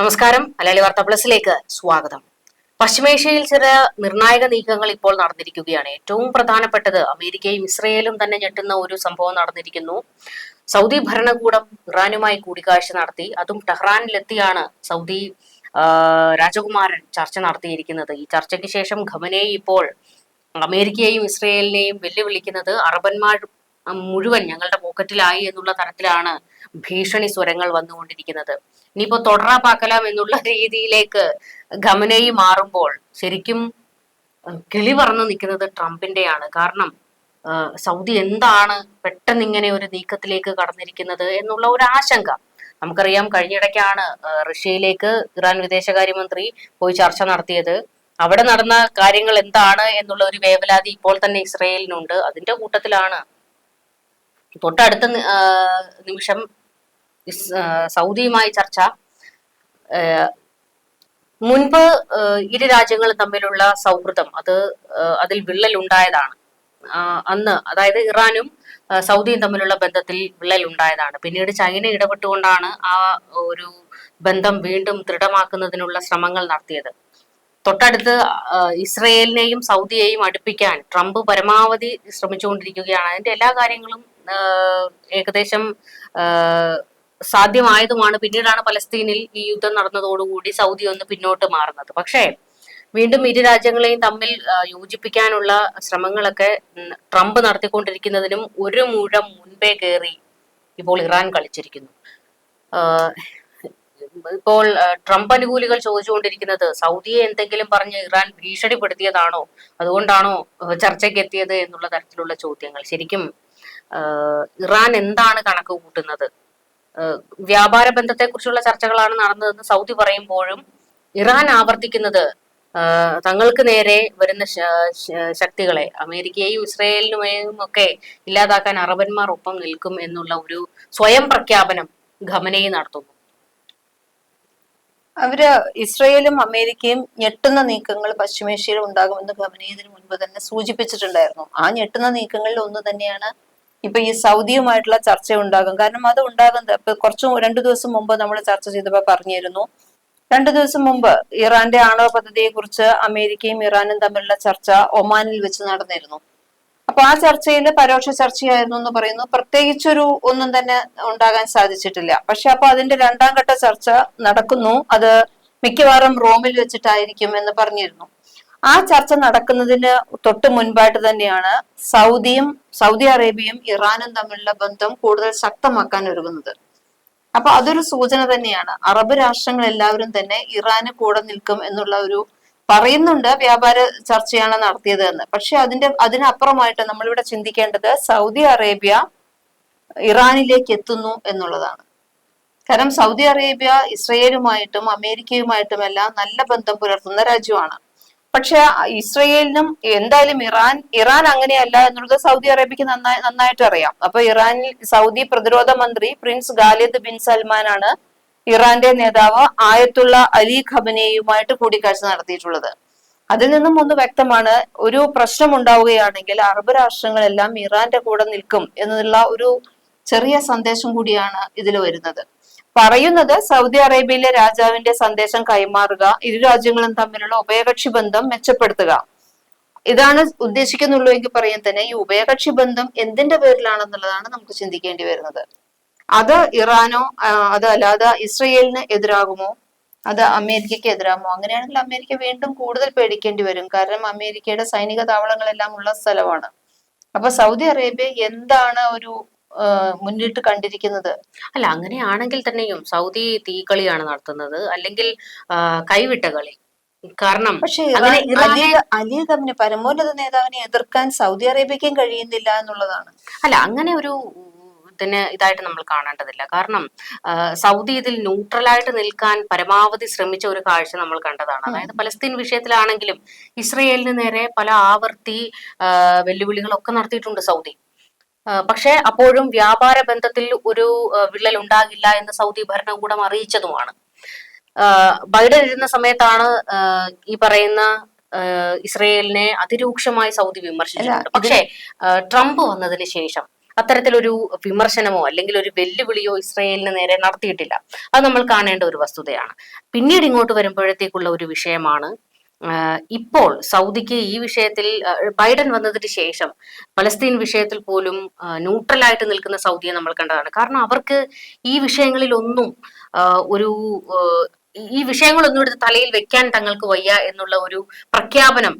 നമസ്കാരം. മലയാളി വാർത്ത പ്ലസിലേക്ക് സ്വാഗതം. പശ്ചിമേഷ്യയിൽ ചില നിർണായക നീക്കങ്ങൾ ഇപ്പോൾ നടന്നിരിക്കുകയാണ്. ഏറ്റവും പ്രധാനപ്പെട്ടത് അമേരിക്കയും ഇസ്രയേലും തന്നെ ഞെട്ടുന്ന ഒരു സംഭവം നടന്നിരിക്കുന്നു. സൗദി ഭരണകൂടം ഇറാനുമായി കൂടിക്കാഴ്ച നടത്തി. അതും ടെഹ്റാനിലെത്തിയാണ് സൗദി രാജകുമാരൻ ചർച്ച നടത്തിയിരിക്കുന്നത്. ഈ ചർച്ചയ്ക്ക് ശേഷം ഖമനെ ഇപ്പോൾ അമേരിക്കയെയും ഇസ്രയേലിനെയും വെല്ലുവിളിക്കുന്നത് അറബന്മാർ മുഴുവൻ ഞങ്ങളുടെ പോക്കറ്റിലായി എന്നുള്ള തരത്തിലാണ് ഭീഷണി സ്വരങ്ങൾ വന്നുകൊണ്ടിരിക്കുന്നത്. ഇനിയിപ്പോ തുടരാ പാക്കലാം എന്നുള്ള രീതിയിലേക്ക് ഖമനയി മാറുമ്പോൾ ശരിക്കും കിളി പറന്ന് നിൽക്കുന്നത് ട്രംപിന്റെയാണ്. കാരണം സൗദി എന്താണ് പെട്ടെന്ന് ഇങ്ങനെ ഒരു നീക്കത്തിലേക്ക് കടന്നിരിക്കുന്നത് എന്നുള്ള ഒരു ആശങ്ക. നമുക്കറിയാം കഴിഞ്ഞിടയ്ക്കാണ് റഷ്യയിലേക്ക് ഇറാൻ വിദേശകാര്യമന്ത്രി പോയി ചർച്ച നടത്തിയത്. അവിടെ നടന്ന കാര്യങ്ങൾ എന്താണ് എന്നുള്ള ഒരു വേവലാതി ഇപ്പോൾ തന്നെ ഇസ്രയേലിനുണ്ട്. അതിന്റെ കൂട്ടത്തിലാണ് തൊട്ടടുത്ത നിമിഷം സൗദിയുമായി ചർച്ച. മുൻപ് ഇരു രാജ്യങ്ങളും തമ്മിലുള്ള സൗഹൃദം അത് അതിൽ വിള്ളൽ ഉണ്ടായതാണ് അന്ന് അതായത് ഇറാനും സൗദിയും തമ്മിലുള്ള ബന്ധത്തിൽ വിള്ളൽ ഉണ്ടായതാണ് പിന്നീട് ചൈന ഇടപെട്ടുകൊണ്ടാണ് ആ ഒരു ബന്ധം വീണ്ടും ദൃഢമാക്കുന്നതിനുള്ള ശ്രമങ്ങൾ നടത്തിയത്. തൊട്ടടുത്ത് ഇസ്രയേലിനെയും സൗദിയെയും അടുപ്പിക്കാൻ ട്രംപ് പരമാവധി ശ്രമിച്ചുകൊണ്ടിരിക്കുകയാണ്. അതിന്റെ എല്ലാ കാര്യങ്ങളും ഏകദേശം സാധ്യമായതുമാണ്. പിന്നീടാണ് പലസ്തീനിൽ ഈ യുദ്ധം നടന്നതോടുകൂടി സൗദി ഒന്ന് പിന്നോട്ട് മാറുന്നത്. പക്ഷേ വീണ്ടും ഇരു രാജ്യങ്ങളെയും തമ്മിൽ യോജിപ്പിക്കാനുള്ള ശ്രമങ്ങളൊക്കെ ട്രംപ് നടത്തിക്കൊണ്ടിരിക്കുന്നതിനും ഒരു മുഴം മുൻപേ കയറി ഇപ്പോൾ ഇറാൻ കളിച്ചിരിക്കുന്നു. ഇപ്പോൾ ട്രംപ് അനുകൂലികൾ ചോദിച്ചുകൊണ്ടിരിക്കുന്നത് സൗദിയെ എന്തെങ്കിലും പറഞ്ഞ് ഇറാൻ ഭീഷണിപ്പെടുത്തിയതാണോ? അതുകൊണ്ടാണോ ചർച്ചയ്ക്ക് എത്തിയത് എന്നുള്ള തരത്തിലുള്ള ചോദ്യങ്ങൾ. ശരിക്കും ഇറാൻ എന്താണ് കണക്ക് കൂട്ടുന്നത്? വ്യാപാര ബന്ധത്തെ കുറിച്ചുള്ള ചർച്ചകളാണ് നടന്നതെന്ന് സൗദി പറയുമ്പോഴും ഇറാൻ ആവർത്തിക്കുന്നത് തങ്ങൾക്ക് നേരെ വരുന്ന ശക്തികളെ അമേരിക്കയെയും ഇസ്രയേലിനുമേയും ഒക്കെ ഇല്ലാതാക്കാൻ അറബന്മാർ ഒപ്പം നിൽക്കും എന്നുള്ള ഒരു സ്വയം പ്രഖ്യാപനം ഖമനയെ നടത്തുന്നു. അവർ ഇസ്രയേലും അമേരിക്കയും ഞെട്ടുന്ന നീക്കങ്ങൾ പശ്ചിമേഷ്യയിൽ ഉണ്ടാകുമെന്ന് ഖമനി ഇതിനു മുൻപ് തന്നെ സൂചിപ്പിച്ചിട്ടുണ്ടായിരുന്നു. ആ ഞെട്ടുന്ന നീക്കങ്ങളിൽ ഒന്ന് തന്നെയാണ് ഇപ്പൊ ഈ സൗദിയുമായിട്ടുള്ള ചർച്ച ഉണ്ടാകും കാരണം അത് ഉണ്ടാകുന്നത് ഇപ്പൊ കുറച്ചു രണ്ടു ദിവസം മുമ്പ് നമ്മൾ ചർച്ച ചെയ്തപ്പോ പറഞ്ഞിരുന്നു. രണ്ടു ദിവസം മുമ്പ് ഇറാന്റെ ആണവ പദ്ധതിയെ കുറിച്ച് അമേരിക്കയും ഇറാനും തമ്മിലുള്ള ചർച്ച ഒമാനിൽ വെച്ച് നടന്നിരുന്നു. അപ്പൊ ആ ചർച്ചയിൽ പരോക്ഷ ചർച്ചയായിരുന്നു എന്ന് പറയുന്നു. പ്രത്യേകിച്ചൊരു ഒന്നും തന്നെ ഉണ്ടാകാൻ സാധിച്ചിട്ടില്ല. പക്ഷെ അപ്പൊ അതിന്റെ രണ്ടാം ഘട്ട ചർച്ച നടക്കുന്നു. അത് മിക്കവാറും റോമിൽ വെച്ചിട്ടായിരിക്കും എന്ന് പറഞ്ഞിരുന്നു. ആ ചർച്ച നടക്കുന്നതിന് തൊട്ട് മുൻപായിട്ട് തന്നെയാണ് സൗദിയും സൗദി അറേബ്യയും ഇറാനും തമ്മിലുള്ള ബന്ധം കൂടുതൽ ശക്തമാക്കാൻ ഒരുങ്ങുന്നത്. അപ്പൊ അതൊരു സൂചന തന്നെയാണ്. അറബ് രാഷ്ട്രങ്ങൾ എല്ലാവരും തന്നെ ഇറാന് കൂടെ നിൽക്കും എന്നുള്ള ഒരു പറയുന്നുണ്ട് വ്യാപാര ചർച്ചയാണ് നടത്തിയത് എന്ന്. പക്ഷെ അതിന്റെ അതിനപ്പുറമായിട്ട് നമ്മളിവിടെ ചിന്തിക്കേണ്ടത് സൗദി അറേബ്യ ഇറാനിലേക്ക് എത്തുന്നു എന്നുള്ളതാണ്. കാരണം സൗദി അറേബ്യ ഇസ്രയേലുമായിട്ടും അമേരിക്കയുമായിട്ടും എല്ലാം നല്ല ബന്ധം പുലർത്തുന്ന രാജ്യമാണ്. പക്ഷെ ഇസ്രയേലിനും എന്തായാലും ഇറാൻ ഇറാൻ അങ്ങനെയല്ല എന്നുള്ളത് സൗദി അറേബ്യക്ക് നന്നായി നന്നായിട്ട് അറിയാം. അപ്പൊ ഇറാനിൽ സൗദി പ്രതിരോധ മന്ത്രി പ്രിൻസ് ഖാലിദ് ബിൻ സൽമാൻ സൽമാനാണ് ഇറാന്റെ നേതാവ് ആയത്തുള്ള അലി ഖബനെയുമായിട്ട് കൂടിക്കാഴ്ച നടത്തിയിട്ടുള്ളത്. അതിൽ നിന്നും ഒന്ന് വ്യക്തമാണ് ഒരു പ്രശ്നം ഉണ്ടാവുകയാണെങ്കിൽ അറബ് രാഷ്ട്രങ്ങളെല്ലാം ഇറാന്റെ കൂടെ നിൽക്കും എന്നുള്ള ഒരു ചെറിയ സന്ദേശം കൂടിയാണ് ഇതിൽ വരുന്നത്. പറയുന്നത് സൗദി അറേബ്യയിലെ രാജാവിന്റെ സന്ദേശം കൈമാറുക ഇരു രാജ്യങ്ങളും തമ്മിലുള്ള ഉഭയകക്ഷി ബന്ധം മെച്ചപ്പെടുത്തുക. ഇതാണ് ഉദ്ദേശിക്കുന്നുള്ളൂ എങ്കിൽ പറയാൻ തന്നെ. ഈ ഉഭയകക്ഷി ബന്ധം എന്തിന്റെ പേരിലാണെന്നുള്ളതാണ് നമുക്ക് ചിന്തിക്കേണ്ടി വരുന്നത്. അത് ഇറാനോ അത് അല്ലാതെ ഇസ്രയേലിന് എതിരാകുമോ? അത് അമേരിക്കയ്ക്ക് എതിരാകുമോ? അങ്ങനെയാണെങ്കിൽ അമേരിക്ക വീണ്ടും കൂടുതൽ പേടിക്കേണ്ടി വരും. കാരണം അമേരിക്കയുടെ സൈനിക താവളങ്ങളെല്ലാം ഉള്ള സ്ഥലമാണ്. അപ്പൊ സൗദി അറേബ്യ എന്താണ് ഒരു മുന്നിട്ട് കണ്ടിരിക്കുന്നത്. അല്ല അങ്ങനെയാണെങ്കിൽ തന്നെയും സൗദി തീക്കളിയാണ് നടത്തുന്നത്. അല്ലെങ്കിൽ കൈവിട്ട കളി. കാരണം പക്ഷേ അങ്ങനെ ഇറാൻ അലി ഇറാനെ പരമോന്നത നേതാവിനെ എതിർക്കാൻ സൗദി അറേബ്യക്കും കഴിയുന്നില്ല എന്നുള്ളതാണ്. അല്ല അങ്ങനെ ഒരു ഇതിന് ഇതായിട്ട് നമ്മൾ കാണേണ്ടതില്ല. കാരണം സൗദി ഇതിൽ ന്യൂട്രലായിട്ട് നിൽക്കാൻ പരമാവധി ശ്രമിച്ച ഒരു കാഴ്ച നമ്മൾ കണ്ടതാണ്. അതായത് പലസ്തീൻ വിഷയത്തിലാണെങ്കിലും ഇസ്രയേലിന് നേരെ പല ആവർത്തി വെല്ലുവിളികളൊക്കെ നടത്തിയിട്ടുണ്ട് സൗദി. പക്ഷേ അപ്പോഴും വ്യാപാര ബന്ധത്തിൽ ഒരു വിള്ളൽ ഉണ്ടാകില്ല എന്ന് സൗദി ഭരണകൂടം അറിയിച്ചതുമാണ്. ബൈഡൻ ഇരുന്ന സമയത്താണ് ഈ പറയുന്ന ഇസ്രയേലിനെ അതിരൂക്ഷമായി സൗദി വിമർശിച്ചിട്ടുണ്ട്. പക്ഷേ ട്രംപ് വന്നതിന് ശേഷം അത്തരത്തിലൊരു വിമർശനമോ അല്ലെങ്കിൽ ഒരു വെല്ലുവിളിയോ ഇസ്രയേലിന് നേരെ നടത്തിയിട്ടില്ല. അത് നമ്മൾ കാണേണ്ട ഒരു വസ്തുതയാണ്. പിന്നീട് ഇങ്ങോട്ട് വരുമ്പോഴത്തേക്കുള്ള ഒരു വിഷയമാണ് ഇപ്പോൾ സൗദിക്ക് ഈ വിഷയത്തിൽ ബൈഡൻ വന്നതിന് ശേഷം പലസ്തീൻ വിഷയത്തിൽ പോലും ന്യൂട്രലായിട്ട് നിൽക്കുന്ന സൗദിയെ നമ്മൾ കണ്ടതാണ്. കാരണം അവർക്ക് ഈ വിഷയങ്ങളിലൊന്നും ഒരു ഈ വിഷയങ്ങളൊന്നും എടുത്ത് തലയിൽ വെക്കാൻ തങ്ങൾക്ക് വയ്യ എന്നുള്ള ഒരു പ്രഖ്യാപനം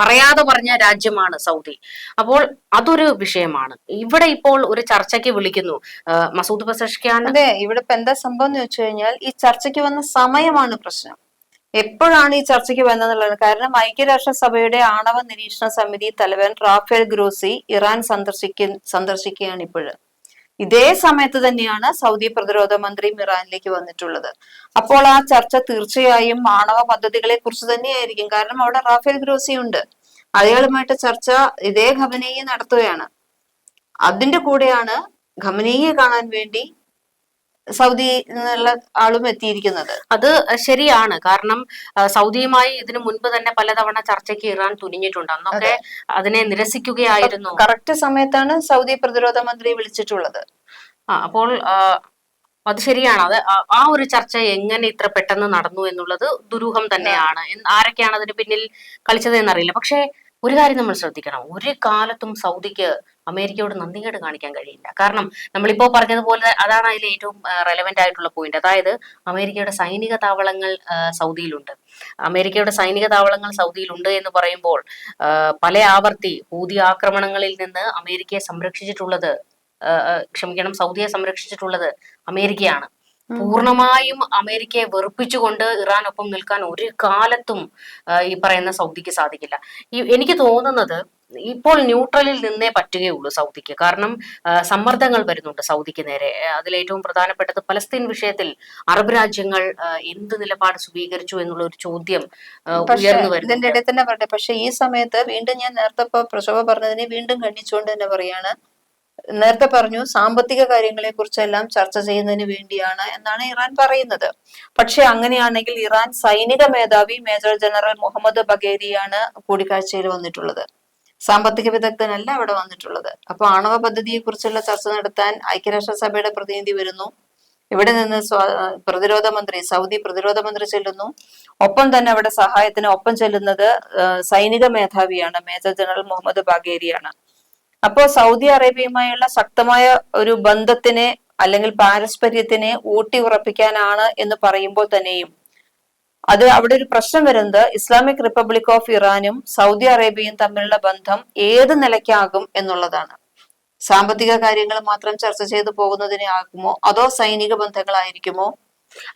പറയാതെ പറഞ്ഞ രാജ്യമാണ് സൗദി. അപ്പോൾ അതൊരു വിഷയമാണ്. ഇവിടെ ഇപ്പോൾ ഒരു ചർച്ചയ്ക്ക് വിളിക്കുന്നു മസൂദ് പസഷ്ഖാൻ അതെ ഇവിടെ ഇപ്പൊ എന്താ സംഭവം എന്ന് വെച്ച് കഴിഞ്ഞാൽ ഈ ചർച്ചയ്ക്ക് വന്ന സമയമാണ് പ്രശ്നം. എപ്പോഴാണ് ഈ ചർച്ചയ്ക്ക് വന്നതെന്നുള്ളത്? കാരണം ഐക്യരാഷ്ട്രസഭയുടെ ആണവ നിരീക്ഷണ സമിതി തലവൻ റാഫേൽ ഗ്രോസി ഇറാൻ സന്ദർശിക്ക സന്ദർശിക്കുകയാണ് ഇപ്പോഴ്. ഇതേ സമയത്ത് തന്നെയാണ് സൗദി പ്രതിരോധ മന്ത്രിയും ഇറാനിലേക്ക് വന്നിട്ടുള്ളത്. അപ്പോൾ ആ ചർച്ച തീർച്ചയായും ആണവ പദ്ധതികളെ കുറിച്ച് തന്നെയായിരിക്കും. കാരണം അവിടെ റാഫേൽ ഗ്രോസി ഉണ്ട്. അയാളുമായിട്ട് ചർച്ച ഇതേ ഖമനയെ നടത്തുകയാണ്. അതിന്റെ കൂടെയാണ് ഖമനയെ കാണാൻ വേണ്ടി സൗദി എന്നുള്ള ആളും എത്തിയിരിക്കുന്നത്. അത് ശരിയാണ്. കാരണം സൗദിയുമായി ഇതിനു മുൻപ് തന്നെ പലതവണ ചർച്ചയ്ക്ക് ഇറാൻ തുനിഞ്ഞിട്ടുണ്ട്. അന്നൊക്കെ അതിനെ നിരസിക്കുകയായിരുന്നു. കറക്റ്റ് സമയത്താണ് സൗദി പ്രതിരോധ മന്ത്രി വിളിച്ചിട്ടുള്ളത്. ആ, അപ്പോൾ അത് ശരിയാണ്. അത് ആ- ഒരു ചർച്ച എങ്ങനെ ഇത്ര പെട്ടെന്ന് നടന്നു എന്നുള്ളത് ദുരൂഹം തന്നെയാണ്. ആരൊക്കെയാണ് അതിന് പിന്നിൽ കളിച്ചത് എന്നറിയില്ല പക്ഷേ ഒരു കാര്യം നമ്മൾ ശ്രദ്ധിക്കണം. ഒരു കാലത്തും സൗദിക്ക് അമേരിക്കയോട് നന്ദികേട് കാണിക്കാൻ കഴിയില്ല. കാരണം നമ്മളിപ്പോ പറഞ്ഞതുപോലെ അതാണ് അതിൽ ഏറ്റവും റെലവെന്റ് ആയിട്ടുള്ള പോയിന്റ് അതായത് അമേരിക്കയുടെ സൈനിക താവളങ്ങൾ സൗദിയിലുണ്ട്. അമേരിക്കയുടെ സൈനിക താവളങ്ങൾ സൗദിയിലുണ്ട് എന്ന് പറയുമ്പോൾ പല ആവർത്തി ഹൂതി ആക്രമണങ്ങളിൽ നിന്ന് അമേരിക്കയെ സംരക്ഷിച്ചിട്ടുള്ളത് ക്ഷമിക്കണം സൗദിയെ സംരക്ഷിച്ചിട്ടുള്ളത് അമേരിക്കയാണ്. പൂർണമായും അമേരിക്കയെ വെറുപ്പിച്ചുകൊണ്ട് ഇറാനൊപ്പം നിൽക്കാൻ ഒരു കാലത്തും ഈ പറയുന്ന സൗദിക്ക് സാധിക്കില്ല. ഈ എനിക്ക് തോന്നുന്നത് ഇപ്പോൾ ന്യൂട്രലിൽ നിന്നേ പറ്റുകയുള്ളൂ സൗദിക്ക്. കാരണം സമ്മർദ്ദങ്ങൾ വരുന്നുണ്ട് സൗദിക്ക് നേരെ. അതിലേറ്റവും പ്രധാനപ്പെട്ടത് പലസ്തീൻ വിഷയത്തിൽ അറബ് രാജ്യങ്ങൾ എന്ത് നിലപാട് സ്വീകരിച്ചു എന്നുള്ള ഒരു ചോദ്യം ഉയർന്നു വരുന്നു ഇതിന്റെ ഇടയിൽ തന്നെ പറയട്ടെ. പക്ഷെ ഈ സമയത്ത് വീണ്ടും ഞാൻ നേരത്തെ ഇപ്പൊ പ്രശോഭ പറഞ്ഞതിനെ വീണ്ടും ഖണ്ഡിച്ചുകൊണ്ട് തന്നെ പറയാണ്. നേരത്തെ പറഞ്ഞു സാമ്പത്തിക കാര്യങ്ങളെ കുറിച്ചെല്ലാം ചർച്ച ചെയ്യുന്നതിന് വേണ്ടിയാണ് എന്നാണ് ഇറാൻ പറയുന്നത്. പക്ഷെ അങ്ങനെയാണെങ്കിൽ ഇറാൻ സൈനിക മേധാവി മേജർ ജനറൽ മുഹമ്മദ് ബഗേരിയാണ് കൂടിക്കാഴ്ചയിൽ വന്നിട്ടുള്ളത്. സാമ്പത്തിക വിദഗ്ധനല്ല അവിടെ വന്നിട്ടുള്ളത്. അപ്പൊ ആണവ പദ്ധതിയെ കുറിച്ചുള്ള ചർച്ച നടത്താൻ ഐക്യരാഷ്ട്രസഭയുടെ പ്രതിനിധി വരുന്നു. ഇവിടെ നിന്ന് പ്രതിരോധ മന്ത്രി സൗദി പ്രതിരോധ മന്ത്രി ചെല്ലുന്നു. ഒപ്പം തന്നെ അവിടെ സഹായത്തിന് ഒപ്പം ചെല്ലുന്നത് സൈനിക മേധാവിയാണ് മേജർ ജനറൽ മുഹമ്മദ് ബാഗേരിയാണ്. അപ്പോ സൗദി അറേബ്യയുമായുള്ള ശക്തമായ ഒരു ബന്ധത്തിനെ അല്ലെങ്കിൽ പാരസ്പര്യത്തിനെ ഊട്ടി ഉറപ്പിക്കാനാണ് എന്ന് പറയുമ്പോൾ തന്നെയും അത് അവിടെ ഒരു പ്രശ്നം വരുന്നത് ഇസ്ലാമിക് റിപ്പബ്ലിക് ഓഫ് ഇറാനും സൗദി അറേബ്യയും തമ്മിലുള്ള ബന്ധം ഏത് നിലയ്ക്കാകും എന്നുള്ളതാണ്. സാമ്പത്തിക കാര്യങ്ങൾ മാത്രം ചർച്ച ചെയ്തു പോകുന്നതിനെ ആകുമോ? അതോ സൈനിക ബന്ധങ്ങളായിരിക്കുമോ?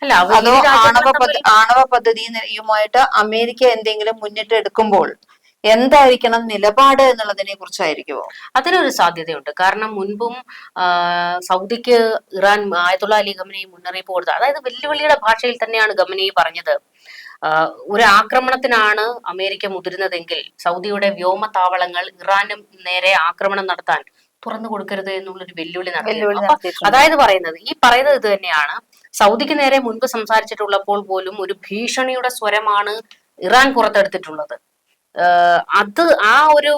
അല്ല അതോ ആണവ പദ്ധതി ആണവ പദ്ധതിയുമായിട്ട് അമേരിക്ക എന്തെങ്കിലും മുന്നിട്ട് എടുക്കുമ്പോൾ എന്തായിരിക്കണം നിലപാട് എന്നുള്ളതിനെ കുറിച്ചായിരിക്കുമോ അതിനൊരു സാധ്യതയുണ്ട്. കാരണം മുൻപും സൗദിക്ക് ഇറാൻ ആയതുള്ള അലി ഖമനി മുന്നറിയിപ്പ് കൊടുത്തത്. അതായത് വെല്ലുവിളിയുടെ ഭാഷയിൽ തന്നെയാണ് ഖമനി പറഞ്ഞത്. ഒരു ആക്രമണത്തിനാണ് അമേരിക്ക മുതിരുന്നതെങ്കിൽ സൗദിയുടെ വ്യോമതാവളങ്ങൾ ഇറാനും നേരെ ആക്രമണം നടത്താൻ തുറന്നു കൊടുക്കരുത് എന്നുള്ളൊരു വെല്ലുവിളി നടത്തി അതായത് പറയുന്നത് ഈ പറയുന്നത് ഇത് തന്നെയാണ്. സൗദിക്ക് നേരെ മുൻപ് സംസാരിച്ചിട്ടുള്ളപ്പോൾ പോലും ഒരു ഭീഷണിയുടെ സ്വരമാണ് ഇറാൻ പുറത്തെടുത്തിട്ടുള്ളത്. അത് ആ ഒരു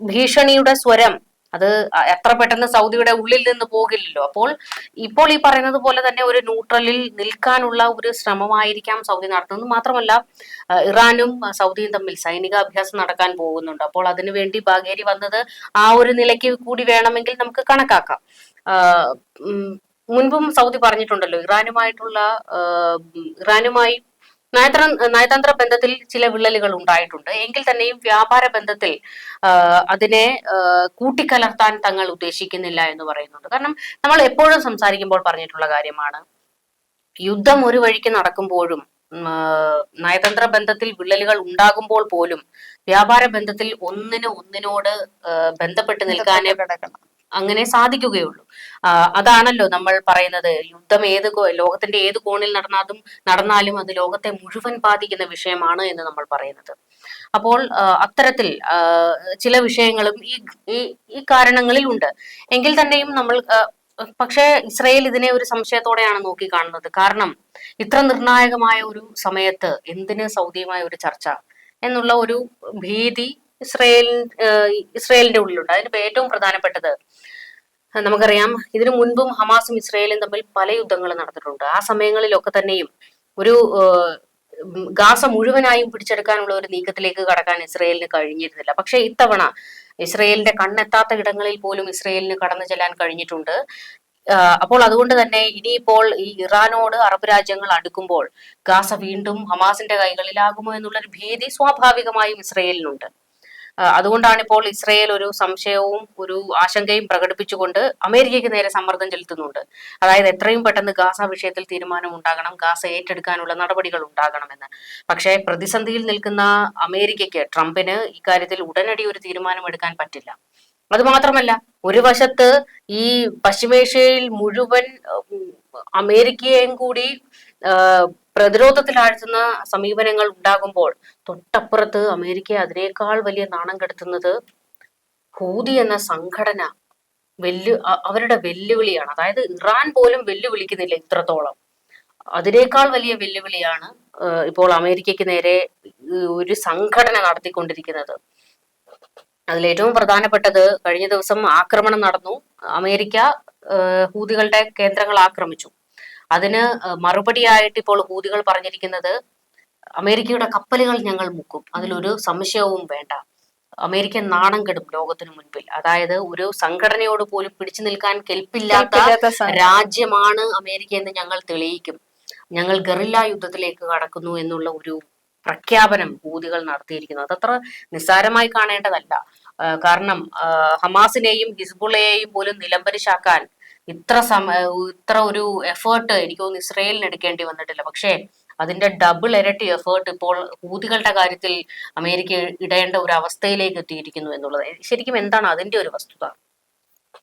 ഭീഷണിയുടെ സ്വരം അത് എത്ര പെട്ടെന്ന് സൗദിയുടെ ഉള്ളിൽ നിന്ന് പോകില്ലല്ലോ. അപ്പോൾ ഇപ്പോൾ ഈ പറയുന്നത് പോലെ തന്നെ ഒരു ന്യൂട്രലിൽ നിൽക്കാനുള്ള ഒരു ശ്രമമായിരിക്കാം സൗദി നടത്തുന്നത്. മാത്രമല്ല ഇറാനും സൗദിയും തമ്മിൽ സൈനിക അഭ്യാസം നടക്കാൻ പോകുന്നുണ്ട്. അപ്പോൾ അതിനുവേണ്ടി ബാഗേരി വന്നത് ആ ഒരു നിലയ്ക്ക് കൂടി വേണമെങ്കിൽ നമുക്ക് കണക്കാക്കാം. മുൻപും സൗദി പറഞ്ഞിട്ടുണ്ടല്ലോ ഇറാനുമായിട്ടുള്ള ഇറാനുമായി നയതന്ത്ര നയതന്ത്ര ബന്ധത്തിൽ ചില വിള്ളലുകൾ ഉണ്ടായിട്ടുണ്ട്. എങ്കിൽ തന്നെയും വ്യാപാര ബന്ധത്തിൽ അതിനെ കൂട്ടിക്കലർത്താൻ തങ്ങൾ ഉദ്ദേശിക്കുന്നില്ല എന്ന് പറയുന്നുണ്ട്. കാരണം നമ്മൾ എപ്പോഴും സംസാരിക്കുമ്പോൾ പറഞ്ഞിട്ടുള്ള കാര്യമാണ്. യുദ്ധം ഒരു വഴിക്ക് നടക്കുമ്പോഴും നയതന്ത്ര ബന്ധത്തിൽ വിള്ളലുകൾ ഉണ്ടാകുമ്പോൾ പോലും വ്യാപാര ബന്ധത്തിൽ ഒന്നിന് ഒന്നിനോട് ബന്ധപ്പെട്ട് നിൽക്കാനേ അങ്ങനെ സാധിക്കുകയുള്ളൂ. അതാണല്ലോ നമ്മൾ പറയുന്നത് യുദ്ധം ഏത് ലോകത്തിന്റെ ഏത് കോണിൽ നടന്നാലും നടന്നാലും അത് ലോകത്തെ മുഴുവൻ ബാധിക്കുന്ന വിഷയമാണ് എന്ന് നമ്മൾ പറയുന്നത്. അപ്പോൾ അത്തരത്തിൽ ചില വിഷയങ്ങളും ഈ ഈ കാരണങ്ങളിൽ ഉണ്ട് എങ്കിൽ തന്നെയും നമ്മൾ പക്ഷേ ഇസ്രയേൽ ഇതിനെ ഒരു സംശയത്തോടെയാണ് നോക്കി കാണുന്നത് കാരണം ഇത്ര നിർണായകമായ ഒരു സമയത്ത് എന്തിന് സൗദിയുമായ ഒരു ചർച്ച? എന്നുള്ള ഒരു ഭീതി ഇസ്രയേൽ ഇസ്രയേലിന്റെ ഉള്ളിലുണ്ട്. അതിനിപ്പോ ഏറ്റവും പ്രധാനപ്പെട്ടത് നമുക്കറിയാം ഇതിനു മുൻപും ഹമാസും ഇസ്രയേലും തമ്മിൽ പല യുദ്ധങ്ങൾ നടന്നിട്ടുണ്ട്. ആ സമയങ്ങളിലൊക്കെ തന്നെയും ഒരു ഗാസ മുഴുവനായും പിടിച്ചെടുക്കാനുള്ള ഒരു നീക്കത്തിലേക്ക് കടക്കാൻ ഇസ്രയേലിന് കഴിഞ്ഞിരുന്നില്ല. പക്ഷേ ഇത്തവണ ഇസ്രയേലിന്റെ കണ്ണെത്താത്ത ഇടങ്ങളിൽ പോലും ഇസ്രയേലിന് കടന്നു ചെല്ലാൻ കഴിഞ്ഞിട്ടുണ്ട്. അപ്പോൾ അതുകൊണ്ട് തന്നെ ഇനിയിപ്പോൾ ഈ ഇറാനോട് അറബ് രാജ്യങ്ങൾ അടുക്കുമ്പോൾ ഗാസ വീണ്ടും ഹമാസിന്റെ കൈകളിലാകുമോ എന്നുള്ളൊരു ഭീതി സ്വാഭാവികമായും ഇസ്രയേലിനുണ്ട്. അതുകൊണ്ടാണ് ഇപ്പോൾ ഇസ്രയേൽ ഒരു സംശയവും ഒരു ആശങ്കയും പ്രകടിപ്പിച്ചുകൊണ്ട് അമേരിക്കയ്ക്ക് നേരെ സമ്മർദ്ദം ചെലുത്തുന്നുണ്ട്. അതായത് എത്രയും പെട്ടെന്ന് ഗാസ വിഷയത്തിൽ തീരുമാനം ഉണ്ടാകണം ഗാസ ഏറ്റെടുക്കാനുള്ള നടപടികൾ ഉണ്ടാകണമെന്ന്. പക്ഷേ പ്രതിസന്ധിയിൽ നിൽക്കുന്ന അമേരിക്കയ്ക്ക് ട്രംപിന് ഇക്കാര്യത്തിൽ ഉടനടി ഒരു തീരുമാനം എടുക്കാൻ പറ്റില്ല. അതുമാത്രമല്ല ഒരു വശത്ത് ഈ പശ്ചിമേഷ്യയിൽ മുഴുവൻ അമേരിക്കയെയും കൂടി ആ, പ്രതിരോധത്തിലാഴ്ത്തുന്ന സമീപനങ്ങൾ ഉണ്ടാകുമ്പോൾ തൊട്ടപ്പുറത്ത് അമേരിക്ക അതിനേക്കാൾ വലിയ നാണം കെടുത്തുന്നത് ഹൂതി എന്ന സംഘടന വെല്ലു അവരുടെ വെല്ലുവിളിയാണ്. അതായത് ഇറാൻ പോലും വെല്ലുവിളിക്കുന്നില്ല ഇത്രത്തോളം. അതിനേക്കാൾ വലിയ വെല്ലുവിളിയാണ് ഇപ്പോൾ അമേരിക്കയ്ക്ക് നേരെ ഒരു സംഘടന നടത്തിക്കൊണ്ടിരിക്കുന്നത്. അതിലേറ്റവും പ്രധാനപ്പെട്ടത് കഴിഞ്ഞ ദിവസം ആക്രമണം നടന്നു. അമേരിക്ക ഹൂതികളുടെ കേന്ദ്രങ്ങൾ ആക്രമിച്ചു. അതിന് മറുപടിയായിട്ട് ഇപ്പോൾ ഹൂതികൾ പറഞ്ഞിരിക്കുന്നത് അമേരിക്കയുടെ കപ്പലുകൾ ഞങ്ങൾ മുക്കും. അതിലൊരു സംശയവും വേണ്ട. അമേരിക്കൻ നാണം കെടും ലോകത്തിന് മുൻപിൽ. അതായത് ഒരു സംഘടനയോട് പോലും പിടിച്ചു നിൽക്കാൻ കെൽപ്പില്ലാത്ത രാജ്യമാണ് അമേരിക്ക എന്ന് ഞങ്ങൾ തെളിയിക്കും. ഞങ്ങൾ ഗറില്ല യുദ്ധത്തിലേക്ക് കടക്കുന്നു എന്നുള്ള ഒരു പ്രഖ്യാപനം ഹൂതികൾ നടത്തിയിരിക്കുന്നു അതത്ര നിസ്സാരമായി കാണേണ്ടതല്ല. കാരണം ഹമാസിനെയും ഹിസ്ബുള്ളയെയും പോലും നിലംപരിശാക്കാൻ ഇത്ര സമ ഇത്ര ഒരു എഫേർട്ട് എനിക്ക് തോന്നുന്നു ഇസ്രയേലിന് എടുക്കേണ്ടി വന്നിട്ടില്ല. പക്ഷേ അതിന്റെ ഡബിൾ ഇരട്ടി എഫേർട്ട് ഇപ്പോൾ ഹൂതികളുടെ കാര്യത്തിൽ അമേരിക്ക ഇടേണ്ട ഒരു അവസ്ഥയിലേക്ക് എത്തിയിരിക്കുന്നു എന്നുള്ളത്. ശരിക്കും എന്താണ് അതിന്റെ ഒരു വസ്തുത?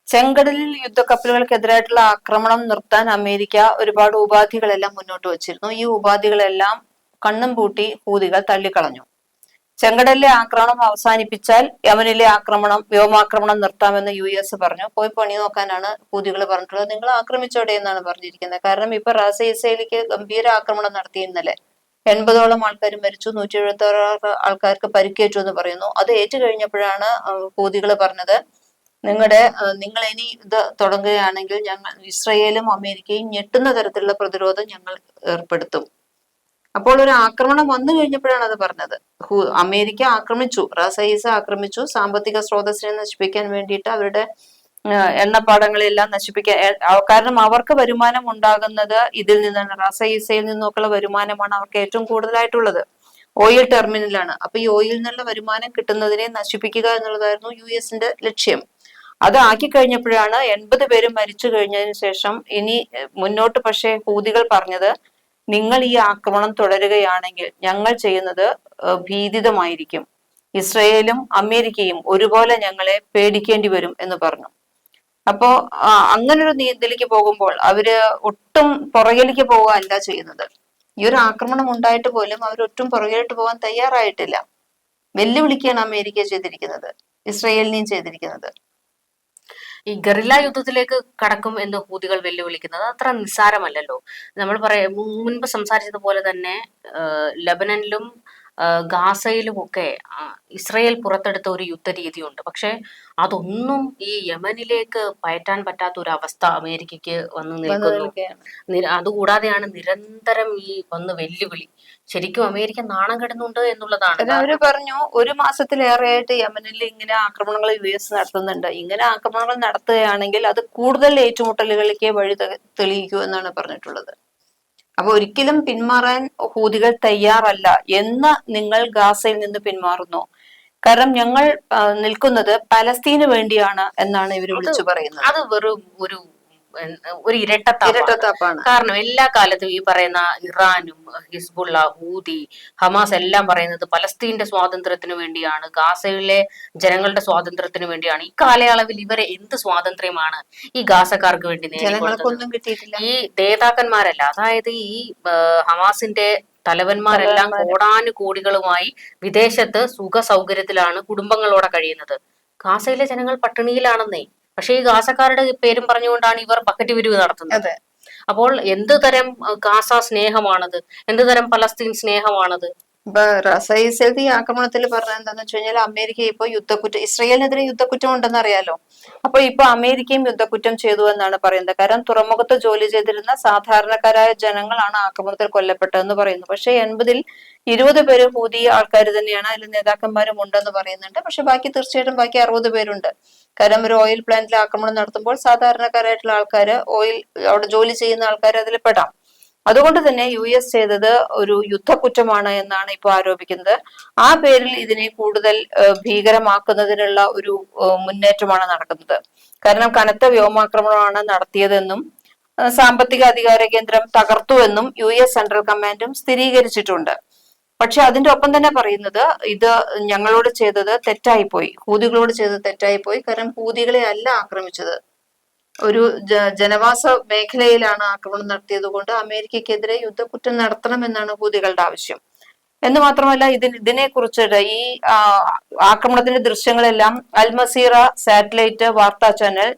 ചെങ്കടലിൽ യുദ്ധക്കപ്പലുകൾക്കെതിരായിട്ടുള്ള ആക്രമണം നിർത്താൻ അമേരിക്ക ഒരുപാട് ഉപാധികളെല്ലാം മുന്നോട്ട് വച്ചിരുന്നു. ഈ ഉപാധികളെല്ലാം കണ്ണും പൂട്ടി ഹൂതികൾ തള്ളിക്കളഞ്ഞു. ചെങ്കടലിലെ ആക്രമണം അവസാനിപ്പിച്ചാൽ യമനിലെ ആക്രമണം വ്യോമാക്രമണം നിർത്താമെന്ന് യു എസ് പറഞ്ഞു. പോയി പണി നോക്കാനാണ് ഹൂതികൾ പറഞ്ഞിട്ടുള്ളത്. നിങ്ങൾ ആക്രമിച്ചോടെ എന്നാണ് പറഞ്ഞിരിക്കുന്നത്. കാരണം ഇപ്പൊ റാസ ഇസ്രയേലിക്ക് ഗംഭീര ആക്രമണം നടത്തി ഇന്നലെ. എൺപതോളം ആൾക്കാർ മരിച്ചു. നൂറ്റി എഴുപത്തോളം ആൾക്കാർക്ക് പരിക്കേറ്റു എന്ന് പറയുന്നു. അത് ഏറ്റു കഴിഞ്ഞപ്പോഴാണ് ഹൂതികൾ പറഞ്ഞത്. നിങ്ങളുടെ നിങ്ങൾ ഇനി ഇത് തുടങ്ങുകയാണെങ്കിൽ ഞങ്ങൾ ഇസ്രയേലും അമേരിക്കയും ഞെട്ടുന്ന തരത്തിലുള്ള പ്രതിരോധം ഞങ്ങൾ ഏർപ്പെടുത്തും. അപ്പോൾ ഒരു ആക്രമണം വന്നു കഴിഞ്ഞപ്പോഴാണ് അത് പറഞ്ഞത്. ഹു- അമേരിക്ക ആക്രമിച്ചു റസൈസ ആക്രമിച്ചു സാമ്പത്തിക സ്രോതസ്സിനെ നശിപ്പിക്കാൻ വേണ്ടിയിട്ട് അവരുടെ എണ്ണപ്പാടങ്ങളെല്ലാം നശിപ്പിക്കാൻ കാരണം അവർക്ക് വരുമാനം ഉണ്ടാകുന്നത് ഇതിൽ നിന്നാണ് റസൈസയിൽ നിന്നൊക്കെയുള്ള വരുമാനമാണ് അവർക്ക് ഏറ്റവും കൂടുതലായിട്ടുള്ളത്. ഓയിൽ ടെർമിനലാണ്. അപ്പൊ ഈ ഓയിൽ നിന്നുള്ള വരുമാനം കിട്ടുന്നതിനെ നശിപ്പിക്കുക എന്നുള്ളതായിരുന്നു യു എസിന്റെ ലക്ഷ്യം. അത് ആക്കി കഴിഞ്ഞപ്പോഴാണ് എൺപത് പേര് മരിച്ചു കഴിഞ്ഞതിന് ശേഷം ഇനി മുന്നോട്ട് പക്ഷേ ഹൂതികൾ പറഞ്ഞത് നിങ്ങൾ ഈ ആക്രമണം തുടരുകയാണെങ്കിൽ ഞങ്ങൾ ചെയ്യുന്നത് ഭീതിതമായിരിക്കും. ഇസ്രയേലും അമേരിക്കയും ഒരുപോലെ ഞങ്ങളെ പേടിക്കേണ്ടി വരും എന്ന് പറഞ്ഞു. അപ്പോ അങ്ങനൊരു നീന്തലിക്ക് പോകുമ്പോൾ അവർ ഒട്ടും പുറകിലേക്ക് പോവുകയല്ല ചെയ്യുന്നത്. ഈ ഒരു ആക്രമണം ഉണ്ടായിട്ട് പോലും അവർ ഒട്ടും പുറകിലോട്ട് പോകാൻ തയ്യാറായിട്ടില്ല. വെല്ലുവിളിക്കുകയാണ് അമേരിക്ക ചെയ്തിരിക്കുന്നത് ഇസ്രയേലിനെയും ചെയ്തിരിക്കുന്നത്. ഈ ഗറില്ല യുദ്ധത്തിലേക്ക് കടക്കും എന്ന് ഹൂതികൾ വെല്ലുവിളിക്കുന്നത് അത്ര നിസ്സാരമല്ലല്ലോ. നമ്മൾ പറയാ മുൻപ് സംസാരിച്ചതുപോലെ തന്നെ ലബനനിലും ആ, ഗാസയിലും ഇസ്രയേൽ പുറത്തെടുത്ത ഒരു യുദ്ധരീതിയുണ്ട്. പക്ഷെ അതൊന്നും ഈ യമനിലേക്ക് പയറ്റാൻ പറ്റാത്ത ഒരു അവസ്ഥ അമേരിക്കക്ക് വന്ന് നിൽക്കുന്നു അതുകൂടാതെയാണ് നിരന്തരം ഈ വന്ന് വെല്ലുവിളി. ശരിക്കും അമേരിക്ക നാണം കെടുന്നുണ്ട് എന്നുള്ളതാണ് അവർ പറഞ്ഞു ഒരു മാസത്തിലേറെയായിട്ട് യമനിൽ ഇങ്ങനെ ആക്രമണങ്ങൾ യു എസ് നടത്തുന്നുണ്ട്. ഇങ്ങനെ ആക്രമണങ്ങൾ നടത്തുകയാണെങ്കിൽ അത് കൂടുതൽ ഏറ്റുമുട്ടലുകളിലേക്ക് വഴി തെളിയിക്കൂ എന്നാണ് പറഞ്ഞിട്ടുള്ളത്. അപ്പൊ ഒരിക്കലും പിന്മാറാൻ ഹൂതികൾ തയ്യാറല്ല എന്ന് നിങ്ങൾ ഗാസയിൽ നിന്ന് പിന്മാറുന്നു. കാരണം ഞങ്ങൾ നിൽക്കുന്നത് പലസ്തീന് വേണ്ടിയാണ് എന്നാണ് ഇവർ വിളിച്ചു പറയുന്നത്. അത് വെറും ഒരു ഒരു ഇരട്ടത്താപ്പാണ്. കാരണം എല്ലാ കാലത്തും ഈ പറയുന്ന ഇറാനും ഹിസ്ബുള്ള ഹൂതി ഹമാസ് എല്ലാം പറയുന്നത് പലസ്തീന്റെ സ്വാതന്ത്ര്യത്തിന് വേണ്ടിയാണ് ഗാസയിലെ ജനങ്ങളുടെ സ്വാതന്ത്ര്യത്തിന് വേണ്ടിയാണ്. ഈ കാലയളവിൽ ഇവരെ എന്ത് സ്വാതന്ത്ര്യമാണ് ഈ ഗാസക്കാർക്ക് വേണ്ടി ഈ നേതാക്കന്മാരല്ല അതായത് ഈ ഹമാസിന്റെ തലവന്മാരെല്ലാം കോടാനുകോടികളുമായി വിദേശത്ത് സുഖ സൗകര്യത്തിലാണ് കുടുംബങ്ങളോടെ കഴിയുന്നത്. ഗാസയിലെ ജനങ്ങൾ പട്ടിണിയിലാണെന്നേ. പക്ഷേ ഈ ഗാസക്കാരുടെ പേരും പറഞ്ഞുകൊണ്ടാണ് ഇവർ ബക്കറ്റ് പിരിവ് നടത്തുന്നത്. അപ്പോൾ എന്ത് തരം ഗാസ സ്നേഹമാണത്? എന്ത് തരം പലസ്തീൻ സ്നേഹമാണത്? ഇപ്പൊ റസൈസൽ ഈ ആക്രമണത്തിൽ പറഞ്ഞ എന്താന്ന് വെച്ച് കഴിഞ്ഞാൽ അമേരിക്ക ഇപ്പൊ യുദ്ധക്കുറ്റം ഇസ്രയേലിനെതിരെ യുദ്ധക്കുറ്റം ഉണ്ടെന്ന് അറിയാലോ അപ്പൊ ഇപ്പൊ അമേരിക്കയും യുദ്ധക്കുറ്റം ചെയ്തു എന്നാണ് പറയുന്നത്. കാരണം തുറമുഖത്ത് ജോലി ചെയ്തിരുന്ന സാധാരണക്കാരായ ജനങ്ങളാണ് ആക്രമണത്തിൽ കൊല്ലപ്പെട്ടതെന്ന് പറയുന്നു. പക്ഷെ എൺപതിൽ ഇരുപത് പേര് ഹൂതി ആൾക്കാർ തന്നെയാണ് അതിൽ നേതാക്കന്മാരും ഉണ്ടെന്ന് പറയുന്നുണ്ട്. പക്ഷെ ബാക്കി തീർച്ചയായിട്ടും ബാക്കി അറുപത് പേരുണ്ട്. കാരണം ഒരു ഓയിൽ പ്ലാന്റിൽ ആക്രമണം നടത്തുമ്പോൾ സാധാരണക്കാരായിട്ടുള്ള ആൾക്കാര് ഓയിൽ അവിടെ ജോലി ചെയ്യുന്ന ആൾക്കാർ അതിൽ പെടാം. അതുകൊണ്ട് തന്നെ യു എസ് ചെയ്തത് ഒരു യുദ്ധക്കുറ്റമാണ് എന്നാണ് ഇപ്പോൾ ആരോപിക്കുന്നത്. ആ പേരിൽ ഇതിനെ കൂടുതൽ ഭീകരമാക്കുന്നതിനുള്ള ഒരു മുന്നേറ്റമാണ് നടക്കുന്നത്. കാരണം കനത്ത വ്യോമാക്രമണമാണ് നടത്തിയതെന്നും സാമ്പത്തിക അധികാര കേന്ദ്രം തകർത്തുവെന്നും യു എസ് സെൻട്രൽ കമാൻഡും സ്ഥിരീകരിച്ചിട്ടുണ്ട്. പക്ഷെ അതിന്റെ ഒപ്പം തന്നെ പറയുന്നത് ഇത് ഞങ്ങളോട് ചെയ്തത് തെറ്റായിപ്പോയി. ഹൂതികളോട് ചെയ്തത് തെറ്റായിപ്പോയി. കാരണം ഹൂതികളെ അല്ല ആക്രമിച്ചത്. ഒരു ജനവാസ മേഖലയിലാണ് ആക്രമണം നടത്തിയത് കൊണ്ട് അമേരിക്കക്കെതിരെ യുദ്ധക്കുറ്റം നടത്തണമെന്നാണ് ഹൂതികളുടെ ആവശ്യം. എന്ന് മാത്രമല്ല ഇതിന് കുറിച്ച് ഈ ആക്രമണത്തിന്റെ ദൃശ്യങ്ങളെല്ലാം അൽമസീറ സാറ്റലൈറ്റ് വാർത്താ ചാനൽ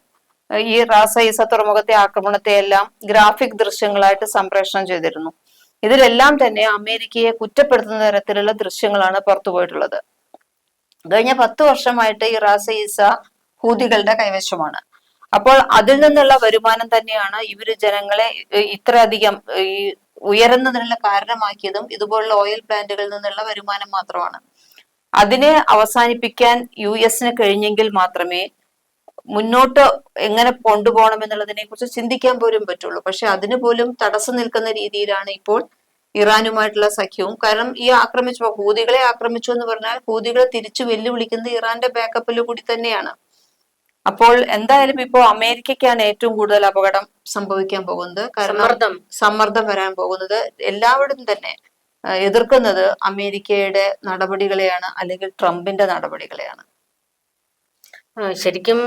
ഈ റാസൈസ തുറമുഖത്തെ ആക്രമണത്തെ എല്ലാം ഗ്രാഫിക് ദൃശ്യങ്ങളായിട്ട് സംപ്രേഷണം ചെയ്തിരുന്നു. ഇതിലെല്ലാം തന്നെ അമേരിക്കയെ കുറ്റപ്പെടുത്തുന്ന തരത്തിലുള്ള ദൃശ്യങ്ങളാണ് പുറത്തു പുറത്തുപോയിട്ടുള്ളത് കഴിഞ്ഞ പത്ത് വർഷമായിട്ട് ഈ റാസ ഈസ ഹൂതികളുടെ കൈവശമാണ്. അപ്പോൾ അതിൽ നിന്നുള്ള വരുമാനം തന്നെയാണ് ഇവർ ജനങ്ങളെ ഇത്രയധികം ഈ ഉയരുന്നതിനുള്ള കാരണമാക്കിയതും ഇതുപോലുള്ള ഓയിൽ പ്ലാന്റുകളിൽ നിന്നുള്ള വരുമാനം മാത്രമാണ്. അതിനെ അവസാനിപ്പിക്കാൻ യു എസിന് കഴിഞ്ഞെങ്കിൽ മാത്രമേ മുന്നോട്ട് എങ്ങനെ കൊണ്ടുപോകണം എന്നുള്ളതിനെ കുറിച്ച് ചിന്തിക്കാൻ പോലും പറ്റുള്ളൂ. പക്ഷെ അതിന് പോലും തടസ്സം നിൽക്കുന്ന രീതിയിലാണ് ഇപ്പോൾ ഇറാനുമായിട്ടുള്ള സഖ്യവും. കാരണം ഈ ആക്രമിച്ചു ഹൂതികളെ ആക്രമിച്ചു എന്ന് പറഞ്ഞാൽ ഹൂതികളെ തിരിച്ചു വെല്ലുവിളിക്കുന്നത് ഇറാന്റെ ബാക്കപ്പിൽ കൂടി തന്നെയാണ്. അപ്പോൾ എന്തായാലും ഇപ്പോ അമേരിക്കയ്ക്കാണ് ഏറ്റവും കൂടുതൽ അപകടം സംഭവിക്കാൻ പോകുന്നത്. കാരണം സമ്മർദ്ദം. വരാൻ പോകുന്നത്. എല്ലാവരും തന്നെ എതിർക്കുന്നത് അമേരിക്കയുടെ നടപടികളെയാണ് അല്ലെങ്കിൽ ട്രംപിന്റെ നടപടികളെയാണ്. ശരിക്കും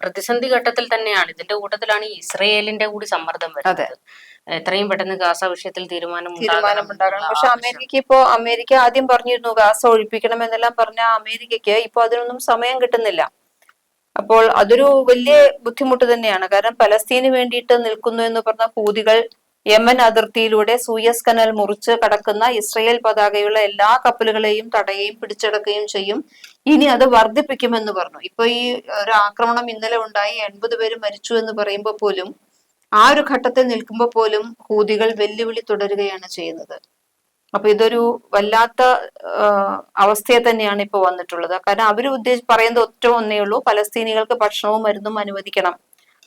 പ്രതിസന്ധി ഘട്ടത്തിൽ തന്നെയാണ്. ഇതിന്റെ കൂട്ടത്തിലാണ് ഇസ്രയേലിന്റെ കൂടി സമ്മർദ്ദം വരുന്നത്. എത്രയും പെട്ടെന്ന് ഗാസ വിഷയത്തിൽ തീരുമാനം തീരുമാനമുണ്ടാകണം. പക്ഷെ. അമേരിക്ക ഇപ്പോ അമേരിക്ക ആദ്യം പറഞ്ഞിരുന്നു ഗാസ ഒഴിപ്പിക്കണം എന്നെല്ലാം പറഞ്ഞ അമേരിക്കയ്ക്ക് ഇപ്പൊ അതിനൊന്നും സമയം കിട്ടുന്നില്ല. അപ്പോൾ അതൊരു വലിയ ബുദ്ധിമുട്ട് തന്നെയാണ്. കാരണം പലസ്തീന് വേണ്ടിയിട്ട് നിൽക്കുന്നു എന്ന് പറഞ്ഞ ഹൂതികൾ യമൻ അതിർത്തിയിലൂടെ സൂയസ് കനൽ മുറിച്ച് കടക്കുന്ന ഇസ്രയേൽ പതാകയുള്ള എല്ലാ കപ്പലുകളെയും തടയുകയും പിടിച്ചടക്കുകയും ചെയ്യും. ഇനി അത് വർദ്ധിപ്പിക്കുമെന്ന് പറഞ്ഞു. ഇപ്പൊ ഈ ഒരു ആക്രമണം ഇന്നലെ ഉണ്ടായി എൺപത് പേര് മരിച്ചു എന്ന് പറയുമ്പോൾ പോലും ആ ഒരു ഘട്ടത്തിൽ നിൽക്കുമ്പോൾ പോലും ഹൂതികൾ വെല്ലുവിളി തുടരുകയാണ് ചെയ്യുന്നത്. അപ്പൊ ഇതൊരു വല്ലാത്ത അവസ്ഥയെ തന്നെയാണ് ഇപ്പൊ വന്നിട്ടുള്ളത്. കാരണം അവർ ഉദ്ദേശിച്ച് പറയുന്നത് ഒറ്റ ഒന്നേ ഉള്ളൂ. പലസ്തീനികൾക്ക് ഭക്ഷണവും മരുന്നും അനുവദിക്കണം.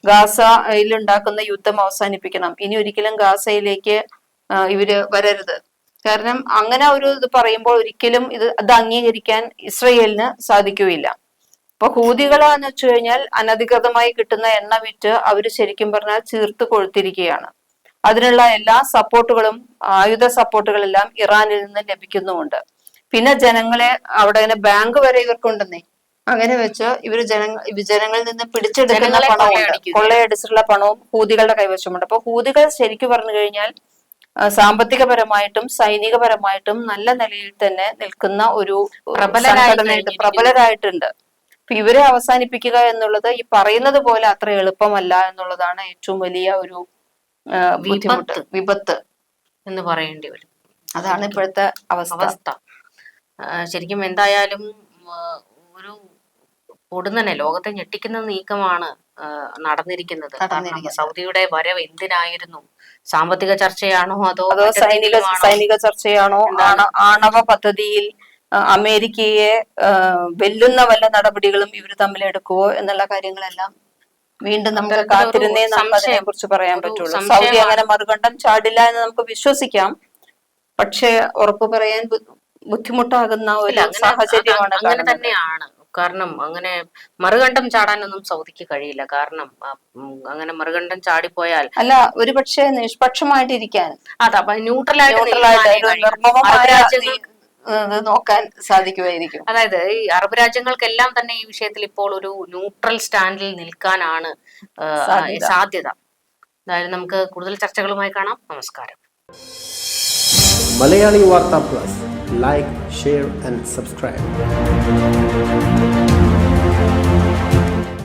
ഗാസയിൽ ഉണ്ടാക്കുന്ന യുദ്ധം അവസാനിപ്പിക്കണം. ഇനി ഒരിക്കലും ഗാസയിലേക്ക് ഇവർ വരരുത്. കാരണം അങ്ങനെ ഒരു ഇത് പറയുമ്പോൾ ഒരിക്കലും ഇത് അത് അംഗീകരിക്കാൻ ഇസ്രയേലിന് സാധിക്കുകയില്ല. ഇപ്പൊ ഹൂതികളാന്ന് വെച്ച് കഴിഞ്ഞാൽ അനധികൃതമായി കിട്ടുന്ന എണ്ണ വിറ്റ് അവർ ശരിക്കും പറഞ്ഞാൽ ചീർത്ത് കൊഴുത്തിരിക്കുകയാണ് അതിനുള്ള എല്ലാ സപ്പോർട്ടുകളും ആയുധ സപ്പോർട്ടുകളെല്ലാം ഇറാനിൽ നിന്ന് ലഭിക്കുന്നുമുണ്ട്. പിന്നെ ജനങ്ങളെ അവിടെ ഇങ്ങനെ ബാങ്ക് വരെ ഇവർക്കുണ്ടെന്നേ. അങ്ങനെ വെച്ച് ഇവർ ജനങ്ങൾ ജനങ്ങളിൽ നിന്ന് പിടിച്ചെടുക്കുന്ന പണവും. കൊള്ളയടിച്ചിട്ടുള്ള പണവും ഹൂതികളുടെ കൈവശമുണ്ട്. അപ്പൊ ഹൂതികൾ ശരിക്കും പറഞ്ഞു കഴിഞ്ഞാൽ സാമ്പത്തികപരമായിട്ടും സൈനികപരമായിട്ടും നല്ല നിലയിൽ തന്നെ നിൽക്കുന്ന ഒരു. പ്രബലരായിട്ടുണ്ട്. അപ്പൊ ഇവരെ അവസാനിപ്പിക്കുക എന്നുള്ളത് ഈ പറയുന്നത് പോലെ അത്ര എളുപ്പമല്ല എന്നുള്ളതാണ് ഏറ്റവും വലിയ ഒരു ബുദ്ധിമുട്ട് വിപത്ത്. എന്ന് പറയേണ്ടി വരും അതാണ് ഇപ്പോഴത്തെ അവസ്ഥ ശരിക്കും എന്തായാലും ഒരു പൊടുന്നനെ ലോകത്തെ ഞെട്ടിക്കുന്ന നീക്കമാണ് നടന്നിരിക്കുന്നത്. സൗദിയുടെ വരവ് എന്തിനായിരുന്നു സാമ്പത്തിക ചർച്ചയാണോ അതോ സൈനിക? സൈനിക ചർച്ചയാണോ? ആണവ പദ്ധതിയിൽ അമേരിക്കയെ വെല്ലുന്ന വല്ല നടപടികളും ഇവർ തമ്മിൽ എടുക്കുവോ എന്നുള്ള കാര്യങ്ങളെല്ലാം വീണ്ടും നമുക്ക് കാത്തിരുന്നേ നമുക്ക് അതിനെ കുറിച്ച് പറയാൻ പറ്റുള്ളൂ. സൗദി അങ്ങനെ മറുകണ്ഠം ചാടില്ല എന്ന് നമുക്ക് വിശ്വസിക്കാം. പക്ഷെ ഉറപ്പ് പറയാൻ ബുദ്ധിമുട്ടാകുന്ന ഒരു സാഹചര്യമാണ് അങ്ങനെ തന്നെയാണ്. കാരണം അങ്ങനെ മറുകണ്ഠം ചാടാനൊന്നും സൗദിക്ക് കഴിയില്ല. കാരണം അങ്ങനെ മറുകണ്ഠം ചാടിപ്പോയാൽ അല്ല ഒരുപക്ഷെ നിഷ്പക്ഷമായിട്ടിരിക്കാൻ അതാ ന്യൂട്രലായിട്ട് നോക്കാൻ സാധിക്കുമായിരിക്കും അതായത് ഈ അറബ് രാജ്യങ്ങൾക്കെല്ലാം തന്നെ ഈ വിഷയത്തിൽ ഇപ്പോൾ ഒരു ന്യൂട്രൽ സ്റ്റാൻഡിൽ നിൽക്കാനാണ് സാധ്യത. സാധ്യത. അതായത് നമുക്ക് കൂടുതൽ ചർച്ചകളുമായി കാണാം. നമസ്കാരം. മലയാളി വാർത്താ plus. Like share and subscribe